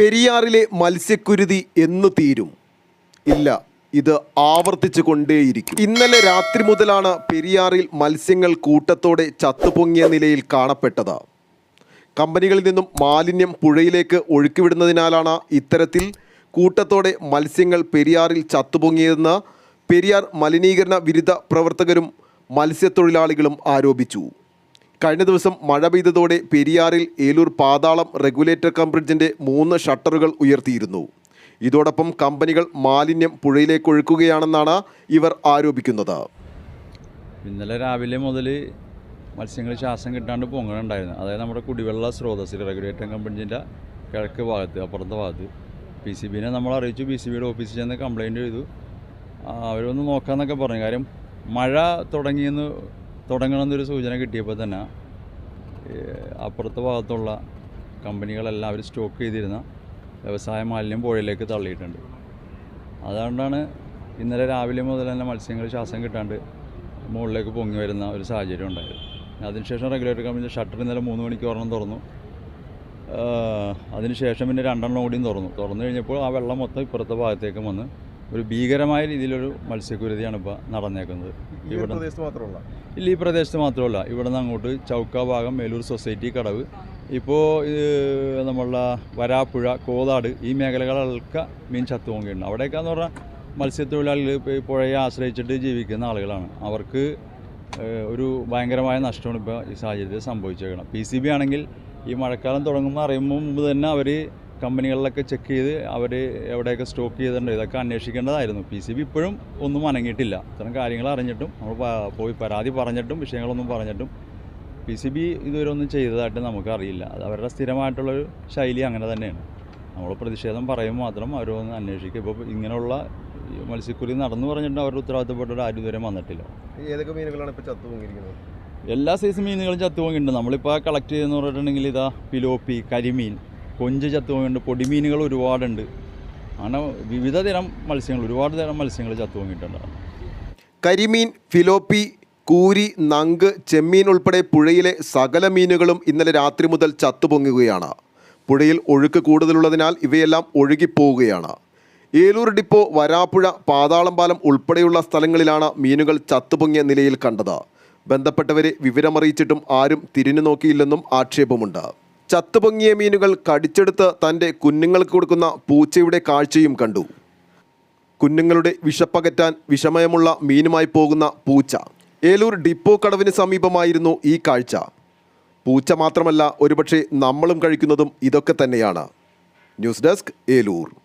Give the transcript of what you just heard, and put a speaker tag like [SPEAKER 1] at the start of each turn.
[SPEAKER 1] പെരിയാറിലെ മത്സ്യക്കുരുതി എന്ന് തീരും. ഇല്ല ഇത് ആവർത്തിച്ചു കൊണ്ടേയിരിക്കും. ഇന്നലെ രാത്രി മുതലാണ് പെരിയാറിൽ മത്സ്യങ്ങൾ കൂട്ടത്തോടെ ചത്തുപൊങ്ങിയ നിലയിൽ കാണപ്പെട്ടത്. കമ്പനികളിൽ നിന്നും മാലിന്യം പുഴയിലേക്ക് ഒഴുക്കിവിടുന്നതിനാലാണ് ഇത്തരത്തിൽ കൂട്ടത്തോടെ മത്സ്യങ്ങൾ പെരിയാറിൽ ചത്തുപൊങ്ങിയതെന്ന് പെരിയാർ മലിനീകരണ വിരുദ്ധ പ്രവർത്തകരും മത്സ്യത്തൊഴിലാളികളും ആരോപിച്ചു. കഴിഞ്ഞ ദിവസം മഴ പെയ്തതോടെ പെരിയാറിൽ ഏലൂർ പാതാളം റെഗുലേറ്റർ കം ബ്രിഡ്ജിന്റെ മൂന്ന് ഷട്ടറുകൾ ഉയർത്തിയിരുന്നു. ഇതോടൊപ്പം കമ്പനികൾ മാലിന്യം പുഴയിലേക്ക് ഒഴുക്കുകയാണെന്നാണ് ഇവർ ആരോപിക്കുന്നത്.
[SPEAKER 2] ഇന്നലെ രാവിലെ മുതൽ മത്സ്യങ്ങൾ ശ്വാസം കിട്ടാണ്ട് പൊങ്ങണുണ്ടായിരുന്നു. അതായത് നമ്മുടെ കുടിവെള്ള സ്രോതസ്സിൽ റെഗുലേറ്റർ കമ്പനിന്റെ കിഴക്ക് ഭാഗത്ത് അപ്പുറത്തെ ഭാഗത്ത്. പി സി ബിനെ നമ്മൾ അറിയിച്ചു. പി സി ബിയുടെ ഓഫീസിൽ ചെന്ന് കംപ്ലയിന്റ് ചെയ്തു. അവരൊന്ന് നോക്കാമെന്നൊക്കെ പറഞ്ഞു. കാര്യം മഴ തുടങ്ങിയെന്ന് തുടങ്ങണമെന്നൊരു സൂചന കിട്ടിയപ്പോൾ തന്നെ അപ്പുറത്തെ ഭാഗത്തുള്ള കമ്പനികളെല്ലാം അവർ സ്റ്റോക്ക് ചെയ്തിരുന്ന വ്യവസായ മാലിന്യം പുഴയിലേക്ക് തള്ളിയിട്ടുണ്ട്. അതുകൊണ്ടാണ് ഇന്നലെ രാവിലെ മുതൽ തന്നെ മത്സ്യങ്ങൾ ശ്വാസം കിട്ടാണ്ട് മുകളിലേക്ക് പൊങ്ങി വരുന്ന ഒരു സാഹചര്യം ഉണ്ടായത്. അതിനുശേഷം റെഗുലേറ്റർ കമ്പനി ഷട്ടർ ഇന്നലെ മൂന്ന് മണിക്ക് ഒരെണ്ണം തുറന്നു. അതിനുശേഷം പിന്നെ രണ്ടെണ്ണം കൂടിയും തുറന്നു. തുറന്നു കഴിഞ്ഞപ്പോൾ ആ വെള്ളം മൊത്തം ഇപ്പുറത്തെ ഭാഗത്തേക്കും വന്ന് ഒരു ഭീകരമായ രീതിയിലൊരു മത്സ്യക്കുരുതിയാണ് ഇപ്പോൾ നടന്നേക്കുന്നത്. ഇവിടെ ഇല്ല ഈ പ്രദേശത്ത് മാത്രമല്ല. ഇവിടെ നിന്ന് അങ്ങോട്ട് ചൗക്ക ഭാഗം മേലൂർ സൊസൈറ്റി കടവ്. ഇപ്പോൾ നമ്മളുടെ വരാപ്പുഴ കോതാട് ഈ മേഖലകളൊക്കെ മീൻ ചത്തുപോകുകയുണ്ട്. അവിടെയൊക്കെ എന്ന് പറഞ്ഞാൽ മത്സ്യത്തൊഴിലാളികൾ ഇപ്പോൾ ഈ പുഴയെ ആശ്രയിച്ചിട്ട് ജീവിക്കുന്ന ആളുകളാണ്. അവർക്ക് ഒരു ഭയങ്കരമായ നഷ്ടമാണ് ഇപ്പോൾ ഈ സാഹചര്യത്തിൽ സംഭവിച്ചേക്കണം പി സി ബി ആണെങ്കിൽ ഈ മഴക്കാലം തുടങ്ങുമ്പോൾ അറിയുമ്പോൾ മുമ്പ് തന്നെ അവർ കമ്പനികളിലൊക്കെ ചെക്ക് ചെയ്ത് അവർ എവിടെയൊക്കെ സ്റ്റോക്ക് ചെയ്തിട്ടുണ്ട് ഇതൊക്കെ അന്വേഷിക്കേണ്ടതായിരുന്നു. പി സി ബി ഇപ്പോഴും ഒന്നും അനങ്ങിയിട്ടില്ല. ഇത്തരം കാര്യങ്ങൾ അറിഞ്ഞിട്ടും നമ്മൾ പോയി പരാതി പറഞ്ഞിട്ടും വിഷയങ്ങളൊന്നും പറഞ്ഞിട്ടും പി സി ബി ഇതുവരെ ഒന്നും ചെയ്തതായിട്ട് നമുക്കറിയില്ല. അത് അവരുടെ സ്ഥിരമായിട്ടുള്ളൊരു ശൈലി അങ്ങനെ തന്നെയാണ്. നമ്മൾ പ്രതിഷേധം പറയും മാത്രം അവരൊന്ന് അന്വേഷിക്കും. ഇപ്പോൾ ഇങ്ങനെയുള്ള മത്സ്യക്കുരി നടന്നു പറഞ്ഞിട്ട് അവരുടെ ഉത്തരവാദിത്തപ്പെട്ട ആരും ഇതുവരെ വന്നിട്ടില്ല.
[SPEAKER 1] ഏതൊക്കെ മീനുകളാണ് ഇപ്പോൾ ചത്തു ചത്തുപൊങ്ങിയിരിക്കുന്നത്?
[SPEAKER 2] എല്ലാ സൈസ് മീനുകളും ചത്തു പൊങ്ങിയിട്ടുണ്ട് നമ്മളിപ്പോൾ കളക്ട് ചെയ്തെന്ന് പറഞ്ഞിട്ടുണ്ടെങ്കിൽ ഇതാ പിലോപ്പി കരിമീൻ കൊഞ്ച് ചത്തുപോകുന്നുണ്ട് പൊടിമീനുകൾ ഒരുപാടുണ്ട്. അങ്ങനെ വിവിധ തരം മത്സ്യങ്ങൾ ഒരുപാട് തരം മത്സ്യങ്ങൾ ചത്തുപോകിയിട്ടുണ്ട്
[SPEAKER 1] കരിമീൻ ഫിലോപ്പി കൂരി നങ്ക് ചെമ്മീൻ ഉൾപ്പെടെ പുഴയിലെ സകല മീനുകളും ഇന്നലെ രാത്രി മുതൽ ചത്തുപൊങ്ങുകയാണ്. പുഴയിൽ ഒഴുക്ക് കൂടുതലുള്ളതിനാൽ ഇവയെല്ലാം ഒഴുകിപ്പോവുകയാണ്. ഏലൂർ ഡിപ്പോ വരാപ്പുഴ പാതാളം പാലം ഉൾപ്പെടെയുള്ള സ്ഥലങ്ങളിലാണ് മീനുകൾ ചത്തുപൊങ്ങിയ നിലയിൽ കണ്ടത്. ബന്ധപ്പെട്ടവരെ വിവരമറിയിച്ചിട്ടും ആരും തിരിഞ്ഞു നോക്കിയില്ലെന്നും ആക്ഷേപമുണ്ട്. ചത്തുപൊങ്ങിയ മീനുകൾ കടിച്ചെടുത്ത് തന്റെ കുഞ്ഞുങ്ങൾക്ക് കൊടുക്കുന്ന പൂച്ചയുടെ കാഴ്ചയും കണ്ടു. കുഞ്ഞുങ്ങളുടെ വിഷപ്പകറ്റാൻ വിഷമയമുള്ള മീനുമായി പോകുന്ന പൂച്ച. ഏലൂർ ഡിപ്പോ കടവിന് സമീപമായിരുന്നു ഈ കാഴ്ച. പൂച്ച മാത്രമല്ല ഒരുപക്ഷെ നമ്മളും കഴിക്കുന്നതും ഇതൊക്കെ തന്നെയാണ്. News desk Eloor.